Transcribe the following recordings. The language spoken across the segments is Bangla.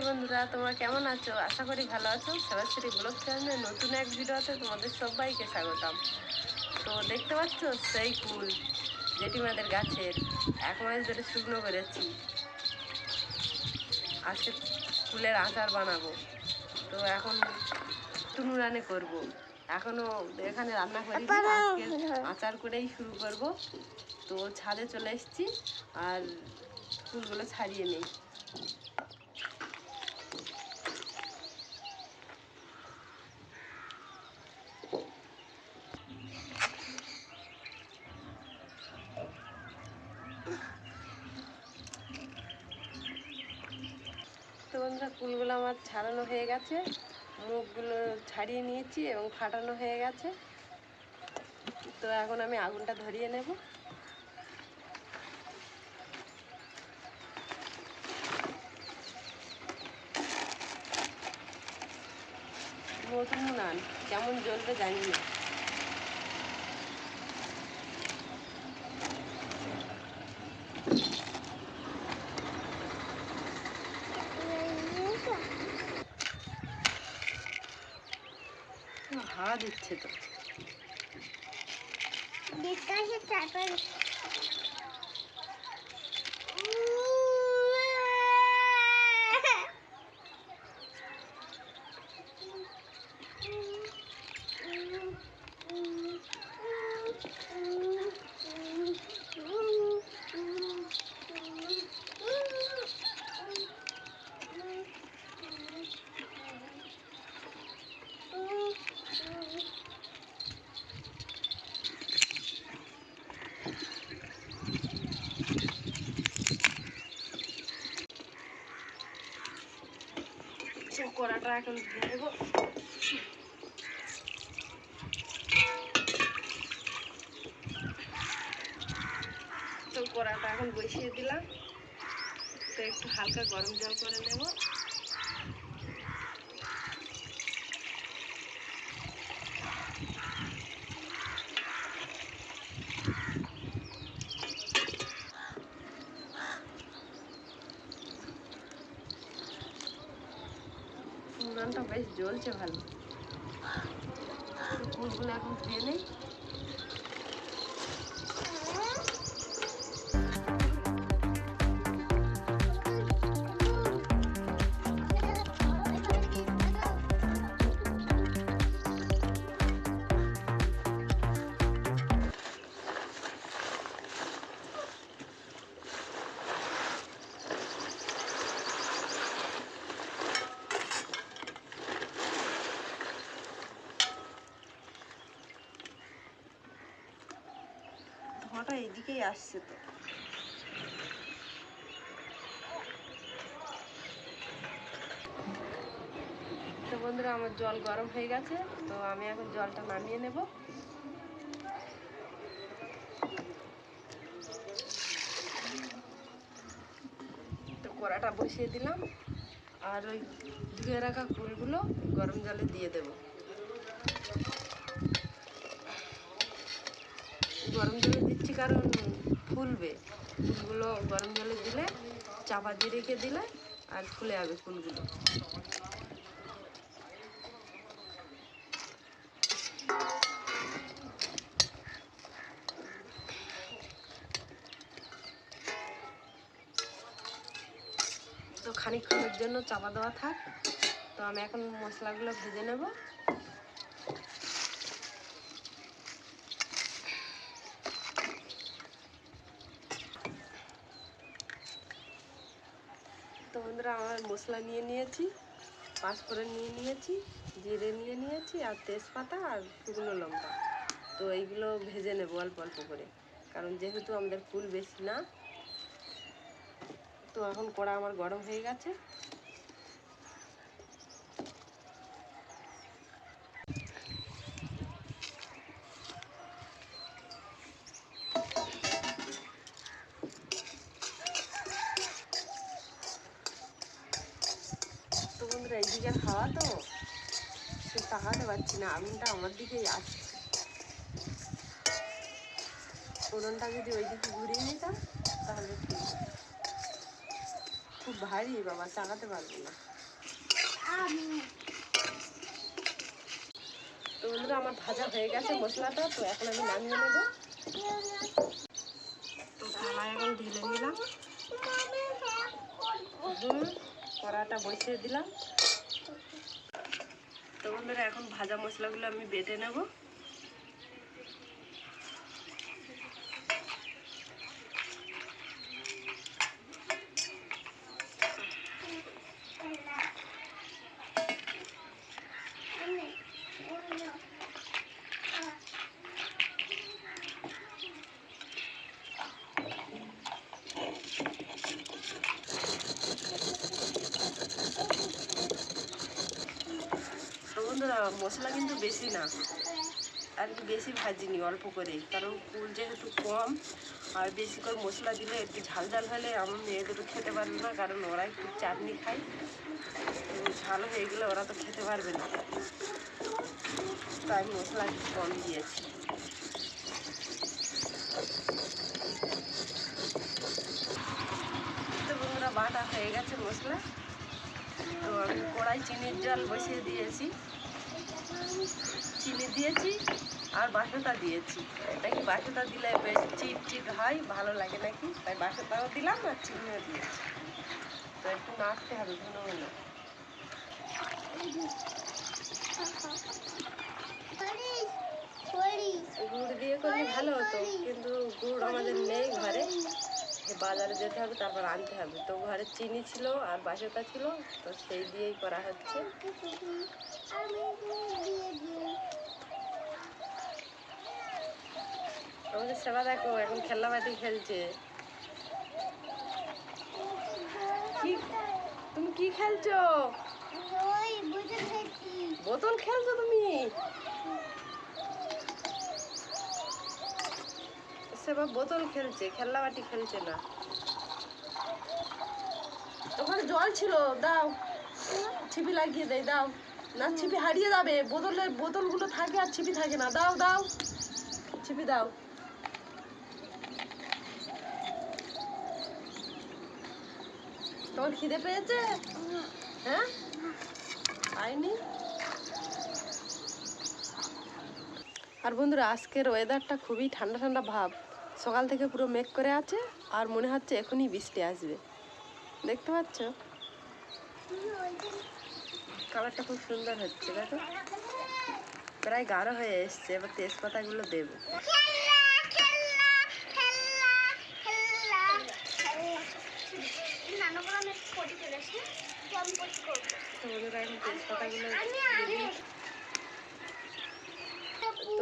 হাই বন্ধুরা তোমরা কেমন আছো? আশা করি ভালো আছো। সরাসরি ব্লগ চ্যানেলে নতুন এক ভিডিওতে তোমাদের সবাইকে স্বাগতম। তো দেখতে পাচ্ছ সেই ফুল জেঠিমাদের গাছের এক মাস ধরে শুকনো করেছি। আজকে ফুলের আচার বানাবো। তো এখন টুনু রানে করব। এখনও এখানে রান্না করি আজকে আচার করেই শুরু করব। তো ছাদে চলে এসেছি আর ফুলগুলো ছাড়িয়ে নেই তো বন্ধুরা ফুলগুলো আমার ছাড়ানো হয়ে গেছে। মুখগুলো ছাড়িয়ে নিয়েছি এবং ফাটানো হয়ে গেছে। তো এখন আমি আগুনটা ধরিয়ে নেব। নতুন নান কেমন জ্বলবে জানি না। দিচ্ছে তো। বিকাশে চাপের তো কড়াটা এখন ধুয়ে দেবো তো কড়াটা এখন বসিয়ে দিলাম। তো একটু হালকা গরম জল করে নেব। উনানটা বেশ জ্বলছে ভালো। ফুলগুলো এখন খেয়ে নেই ধোঁয়াটা এদিকেই আসছে তো। তো বন্ধুরা, আমার জল গরম হয়ে গেছে, তো আমি এখন জলটা নামিয়ে নেব। তো কড়াটা বসিয়ে দিলাম, আর ওই ধুয়ে রাখা ফুলগুলো গরম জলে দিয়ে দেবো। গরম জলে দিচ্ছি কারণ ফুলবে। ফুলগুলো গরম জলে দিলে, চাপা দিয়ে রেখে দিলে আর ফুলে যাবে ফুলগুলো। তো খানিকক্ষণের জন্য চাপা দেওয়া থাক। তো আমি এখন মশলাগুলো ভেজে নেব তো বন্ধুরা আমার মশলা নিয়ে নিয়েছি, পাঁচফোড়ন নিয়ে নিয়েছি, জিরে নিয়ে নিয়েছি আর তেজপাতা আর শুকনো লঙ্কা। তো এইগুলো ভেজে নেব অল্প অল্প করে। কারণ যেহেতু আমাদের ফুল বেশি না, তো এখন কড়া আমার গরম হয়ে গেছে তো বন্ধুরা এইদিকে হাওয়া তো সে তাকাতে পারছি না আগুনটা আমার দিকেই আসছে ফোড়নটা যদি ওই দিকে ঘুরিয়ে নিতাম, তাহলে ঠিক খুব ভারী বাবা, চালাতে পারব না। তো বন্ধুরা, আমার ভাজা হয়ে গেছে মশলাটা, তো এখন আমি নামিয়ে নেব। এখন ঢেলে নিলাম। কড়াটা বসিয়ে দিলাম। তো বন্ধুরা এখন ভাজা মশলাগুলো আমি বেটে নেব তো বন্ধুরা মশলা কিন্তু বেশি না। আর একটু বেশি ভাজিনি অল্প করে। কারণ কুল যেহেতু কম, আর বেশি করে মশলা দিলে একটু ঝাল ঝাল হলে আমার মেয়েদের খেতে পারবে না, কারণ ওরা একটু চাটনি খায়। তো ঝাল হয়ে গেলে ওরা তো খেতে পারবে না। তাই মশলা একটু কম দিয়েছি। বন্ধুরা, বাটা হয়ে গেছে মশলা। তো আমি কড়াই চিনির জল বসিয়ে দিয়েছি। চিনি দিয়েছি আর বাসতা দিয়েছি। নাকি বাসতা দিলে বেশ চিট চিট হয় ভালো লাগে নাকি? তাই বাসতাও দিলাম আর চিনিও দিয়েছি। তো একটু নাড়তে হবে ঘন ঘন গুড় দিয়ে করলে ভালো হতো কিন্তু গুড় আমাদের নেই ঘরে। বাজারে যেতে হবে তারপর আনতে হবে। তো ঘরে চিনি ছিল আর বাসতা ছিল তো সেই দিয়েই করা হচ্ছে। আমাদের সেবা দেখো এখন খেলনা বাটি খেলছে তুমি কি খেলছো? বোতল খেলছো তুমি? সেবা বোতল খেলছে খেলনা বাটি খেলছে না। ওখানে জল ছিল, দাও। ছিপি লাগিয়ে দেয়, দাও। না, ছিপি হারিয়ে যাবে। বোতলের বোতলগুলো থাকে আর ছিপি থাকে না। দাও দাও। ছিপি দাও। তোমার খিদে পেয়েছে? হ্যাঁ? আর বন্ধুরা, আজকের ওয়েদারটা খুবই ঠান্ডা ঠান্ডা ভাব। সকাল থেকে পুরো মেঘ করে আছে আর মনে হচ্ছে এখনই বৃষ্টি আসবে। দেখতে পাচ্ছ? কালারটা খুব সুন্দর হচ্ছে দেখো প্রায় গাঢ় হয়ে এসছে, এবার তেজপাতাগুলো দেবো। তো এখন তেজপাতাগুলো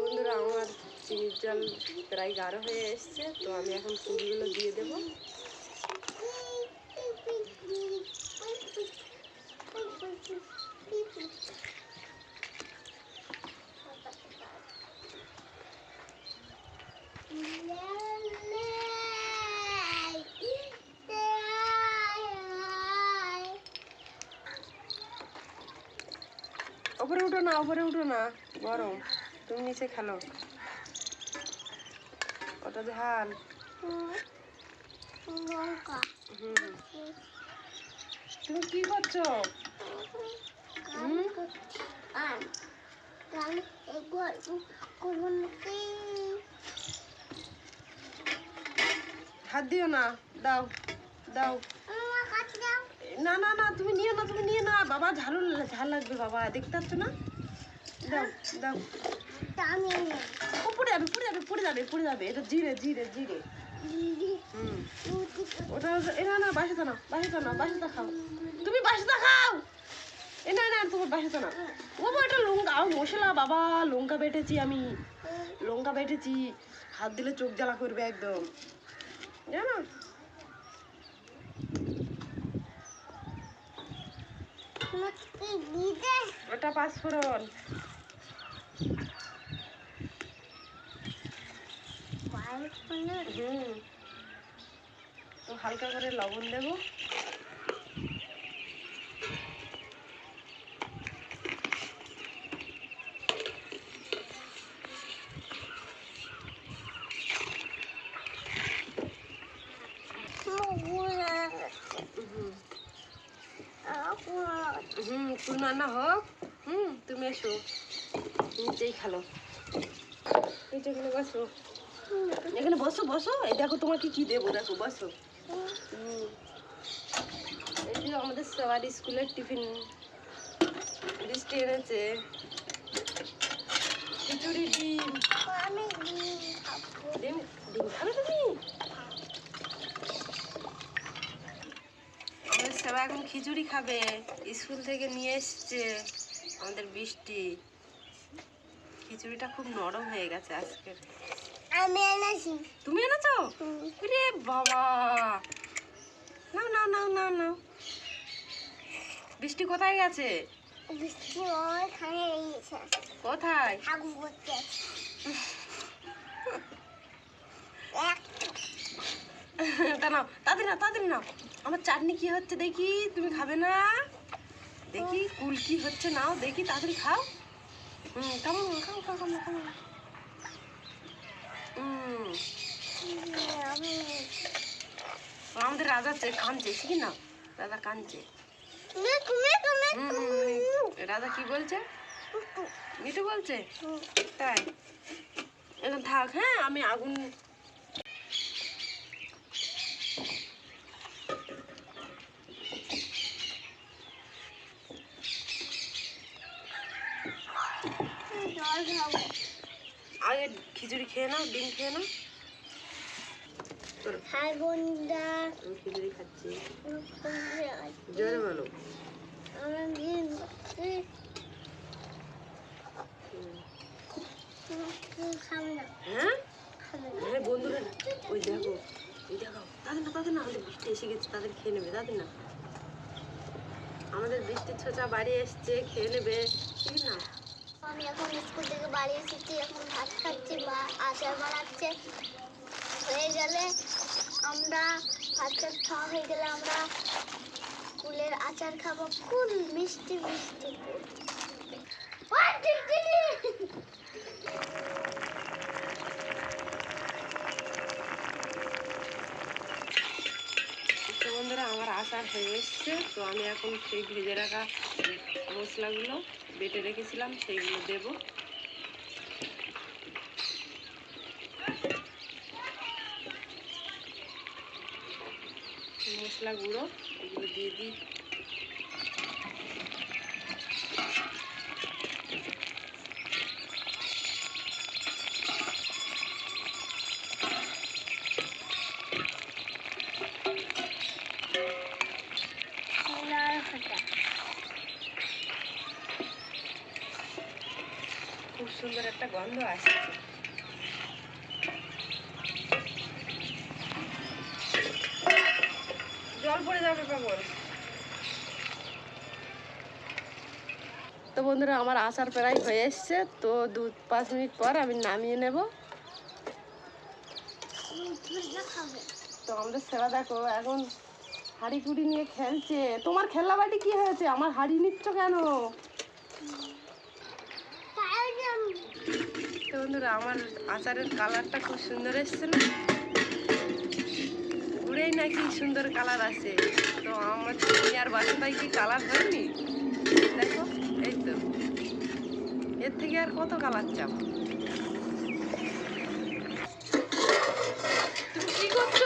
বন্ধুরা, আমার চিনির জল প্রায় গাঢ় হয়ে এসছে, তো আমি এখন কুড়িগুলো দিয়ে দেবো। ওপরে উঠো না, ওপরে উঠো না, গরম। তুমি নিচে খেলো। ঝাল হুম তুমি কি করছ? হাত দিও না দাও দাও। না না না তুমি নিয়ে না তুমি নিয়ে না। বাবা ঝাল ঝাল লাগবে বাবা। দেখতে পাচ্ছ না? দাও দাও। ও পড়ে যাবে পড়ে যাবে পড়ে যাবে পড়ে যাবে। এটা জিরে জিরে জিরে। ওটা এ না না বাসাতে না বাসাতে না বাসাতে খাও। তুমি বাসাতে খাও? এ না না তোমার বাসাতে না ও এটা লঙ্কা মশলা বাবা লঙ্কা বেটেছি আমি। লঙ্কা বেটেছি। হাত দিলে চোখ জ্বালা করবে একদম। জানো? ওটা পাঁচফোড়ন। হুম। তো হালকা করে লবণ দেবো। হুম তুই রান্না হোক। হুম, তুমি এসো। নিচেই খেলো। নিচে এখানে বসো। এখানে বসো বসো। এই দেখো তোমাকে কি দেবো দেখো বসো। এই যে আমাদের সবার স্কুলের টিফিন। বৃষ্টি এনেছে। খিচুড়ি ডিম। ডিম ডিম খাবে তুমি? আমাদের সবাই এখন খিচুড়ি খাবে। স্কুল থেকে নিয়ে এসছে আমাদের বৃষ্টি। খিচুড়িটা খুব নরম হয়ে গেছে আজকের। আমি এনেছি। তুমি এনেছো? রে বাবা। নাও নাও নাও নাও নাও। বৃষ্টি কোথায় গেছে? বৃষ্টি ওইখানে এসেছে কোথায়? আগুন করতে। তা নাও তাদের না তাদের নাও। আমার চাটনি কি হচ্ছে দেখি তুমি খাবে না? দেখি কুল কি হচ্ছে নাও দেখি তাড়াতাড়ি খাও। হুম কেমন খাও খাও খাও খাও আমাদের রাজা কানছে শিখি না রাজা হুম। রাজা কি বলছে মিঠু বলছে তাই এখন থাক হ্যাঁ আমি আগুন জল খাব আগে খিচুড়ি খেয়ে নাও ডিম খেয়ে নাও। চলো, হাই বন্ধুরা আমি খিচুড়ি খাচ্ছি। জোরে বলো। হ্যাঁ? হ্যাঁ বন্ধুরা ওই দেখো ওই দেখো। তাদের না তাদের না আমাদের বৃষ্টি এসে গেছে তাদের খেয়ে নেবে তাদের না। আমাদের বৃষ্টির ছোচা বাড়ি এসছে খেয়ে নেবে। ঠিক না? আমি এখন স্কুল থেকে বাড়ি এসেছি, এখন ভাত খাচ্ছি বা আচার বানাচ্ছে। হয়ে গেলে আমরা ভাত টাত খাওয়া হয়ে গেলে আমরা কুলের আচার খাব কুল মিষ্টি মিষ্টি আমার আচার হয়ে এসছে, তো আমি এখন সেই ভেজে রাখা মশলাগুলো বেটে রেখেছিলাম সেইগুলো দেব। মশলা গুঁড়ো এগুলো দিয়ে দিই। গন্ধ আসছে। জল পড়ে যাবে পাগল। তো বন্ধুরা, আমার আসার প্রায় হয়ে এসছে, তো দু পাঁচ মিনিট পর আমি নামিয়ে নেব। তো আমাদের সেবা দেখো, এখন হাঁড়ি কুড়ি নিয়ে খেলছে। তোমার খেলনা বাটি কি হয়েছে? আমার হাঁড়ি নিচ্ছ কেন? তো বন্ধুরা, আমার আচারের কালারটা খুব সুন্দর এসছে না? ঘুরেই নাকি সুন্দর কালার আছে। তো আমার তুমি আর বাসাটাই কি কালার হয়নি? দেখো, এই তো। এর থেকে আর কত কালার চাও? তুমি কি করছ?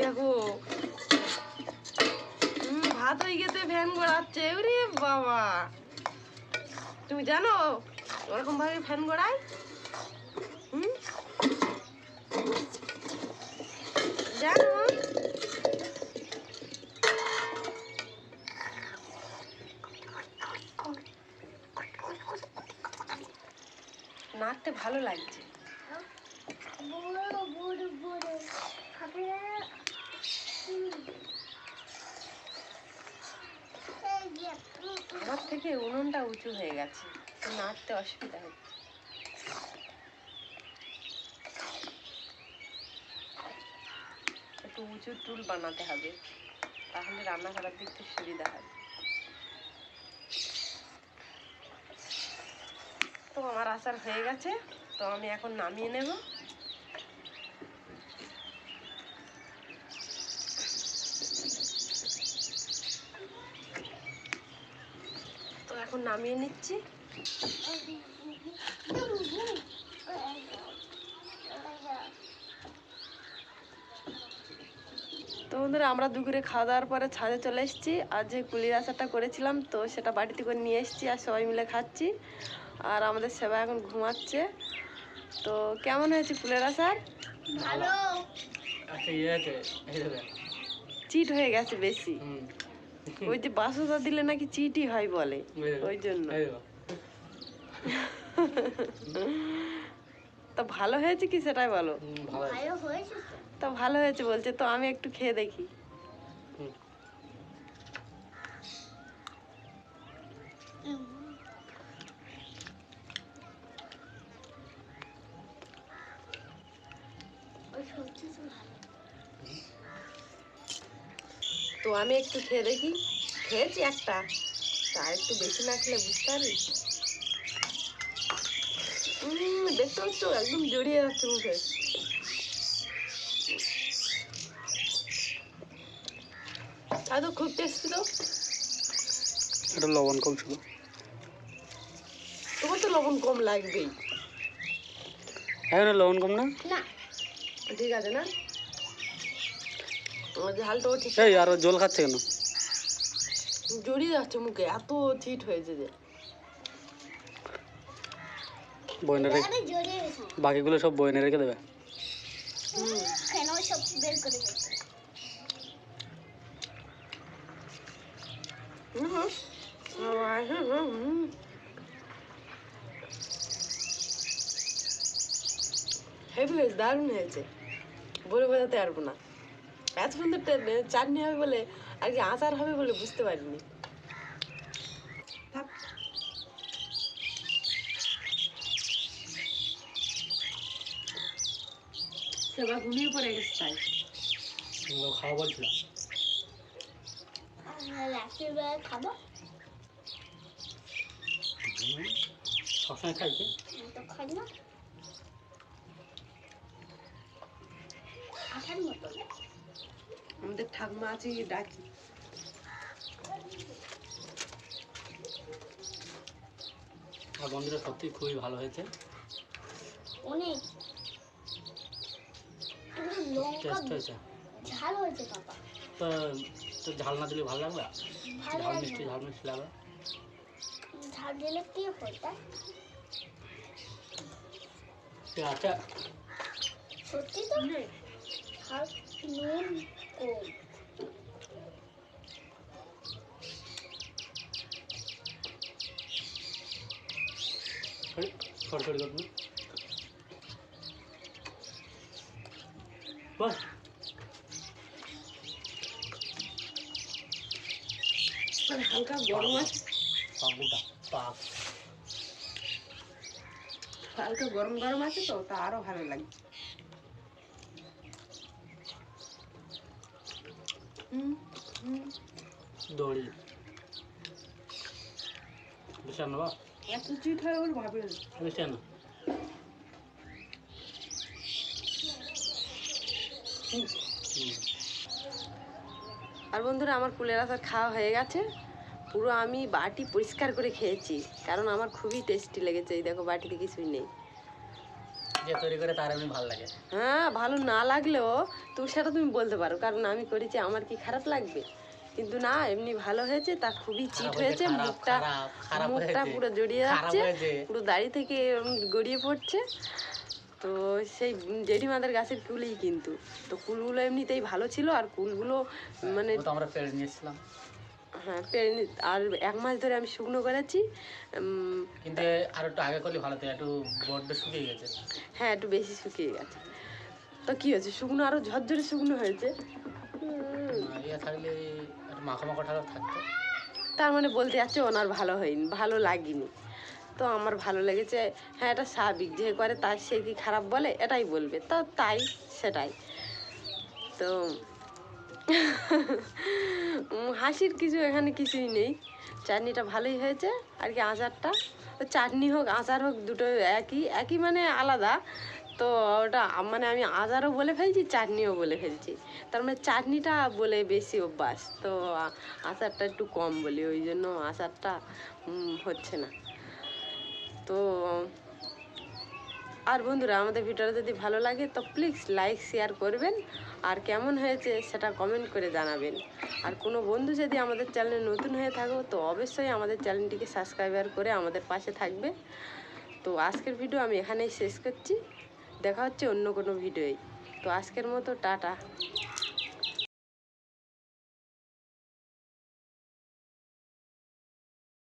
দেখো। ভাত হয়ে গেছে, ফ্যান গড়াচ্ছে। বাবা। তুমি জানো ওরকম ভাবে ফ্যান গড়ায় হুম? জানো? নাচতে ভালো লাগছে। আমার থেকে উনুনটা উঁচু হয়ে গেছে। তো নাচতে অসুবিধা হচ্ছে একটু উঁচু টুল বানাতে হবে, তাহলে রান্না করার দিক দিকটা সুবিধা হবে তো আমার আচার হয়ে গেছে, তো আমি এখন নামিয়ে নেব। তো এখন নামিয়ে নিচ্ছি। তো বন্ধুরা আমরা দুপুরে খাওয়া দাওয়ার পরে ছাদে চলে এসেছি। আর যে কুলির আচারটা করেছিলাম তো সেটা বাড়িতে করে নিয়ে এসেছি আর সবাই মিলে খাচ্ছি। আর আমাদের সেবা এখন ঘুমাচ্ছে। তো কেমন হয়েছে কুলের আচার? ভালো। আচ্ছা ইয়ে চিট হয়ে গেছে বেশি। ওই যে বাসুদা দিলে নাকি চিটই হয় বলে ওই জন্য। তো ভালো হয়েছে কি সেটাই বলো? হুম, ভালো হয়েছে। তো। ভালো হয়েছে বলছে তো আমি একটু খেয়ে দেখি। তো আমি একটু খেয়ে দেখি। খেয়েছি একটা। তা একটু বেশি না খেলে বুঝতে পারি উম, দেখতে পাচ্ছ একদম জড়িয়ে যাচ্ছে মুখে। আর তো খুব টেস্টি তো। এটা লবণ কম ছিল। তোমার তো লবণ কম লাগবেই। এখন লবণ কম না? না। ঠিক আছে না? ঝালটাও ঠিক এই আর জল খাচ্ছে কেন? জড়িয়ে যাচ্ছে মুখে এত চিট হয়েছে যে। বইনে রেখে বাকিগুলো সব বইনে রেখে দেবে। হেভি হয়েছে দারুণ হয়েছে। বলে বোঝাতে পারব না এত সুন্দর চাটনি হবে বলে আর কি আচার হবে বলে বুঝতে পারিনি। সেবা ঘুমিয়ে পড়ে গেছে তাই। খাওয়া বলছিলাম রাত্রির বেলা খাব। সবসময় খাইছে খাই না। আমাদের ঠাকুমা আছে ডাকি। আর বন্ধুরা সত্যি খুবই ভালো হয়েছে। অনেক। টেস্ট হয়েছে ঝাল হয়েছে বাবা তো তো ঝাল না দিলে ভালো লাগবে ভালো ঝাল লাগবে মিষ্টি ঝাল মিষ্টি লাগবে ঝাল দিলে কি হতো ঠিক আছে সত্যি তো ঝাল নুন কম সরকারি করব বাস মানে হালকা গরম আছে হালকা গরম গরম আছে তো তা আরও ভালো হুম দড়ি বেশি আনো এত চিট হয় ভাবে না। বেশি আনো হুম। হুম। আর বন্ধুরা আমার কুলের আচার খাওয়া হয়ে গেছে পুরো আমি বাটি পরিষ্কার করে খেয়েছি কারণ আমার খুবই টেস্টি লেগেছে এই দেখো বাটিতে কিছুই নেই। যে তৈরি করে তার এমনি ভালো লাগে। হ্যাঁ ভালো না লাগলেও তো সেটা তুমি বলতে পারো কারণ আমি করেছি আমার কি খারাপ লাগবে? কিন্তু না এমনি ভালো হয়েছে তা খুবই চিট হয়েছে মুখটা মুখটা পুরো জড়িয়ে যাচ্ছে পুরো দাড়ি থেকে গড়িয়ে পড়ছে। তো সেই জেঠিমাদের গাছের কুলই কিন্তু তো কুলগুলো এমনিতেই ভালো ছিল আর কুলগুলো মানে আমরা পেড়ে নিয়েছিলাম হ্যাঁ পেরে নি- আর এক মাস ধরে আমি শুকনো করেছি কিন্তু আর একটু আগে করলে ভালো একটু বড্ড শুকিয়ে গেছে। হ্যাঁ একটু বেশি শুকিয়ে গেছে। তো কি হয়েছে? শুকনো আরও ঝরঝরে শুকনো হয়েছে। আর ইয়ে থাকলে একটু মাখা মাখা ঠাকা থাকতো। তার মানে বলতে যাচ্ছে ওনার ভালো হয়নি ভালো লাগেনি। তো আমার ভালো লেগেছে হ্যাঁ এটা স্বাভাবিক যে করে তার সে কি খারাপ বলে এটাই বলবে। তো তাই সেটাই। তো হাসির কিছু এখানে কিছুই নেই। চাটনিটা ভালোই হয়েছে, আর কি আচারটা। চাটনি হোক, আচার হোক, দুটো একই একই মানে আলাদা। তো ওটা মানে আমি আচারও বলে ফেলছি, চাটনিও বলে ফেলছি। তার মানে চাটনিটা বলে বেশি অভ্যাস। তো আচারটা একটু কম বলি, ওই জন্য আচারটা হচ্ছে না। তো আর বন্ধুরা, আমাদের ভিডিওটা যদি ভালো লাগে, তো প্লিজ লাইক শেয়ার করবেন। আর কেমন হয়েছে সেটা কমেন্ট করে জানাবেন। আর কোনো বন্ধু যদি আমাদের চ্যানেলে নতুন হয়ে থাকো, তো অবশ্যই আমাদের চ্যানেলটিকে সাবস্ক্রাইবার করে আমাদের পাশে থাকবে। তো আজকের ভিডিও আমি এখানেই শেষ করছি। দেখা হচ্ছে অন্য কোনো ভিডিওয় তো আজকের মতো, টাটা।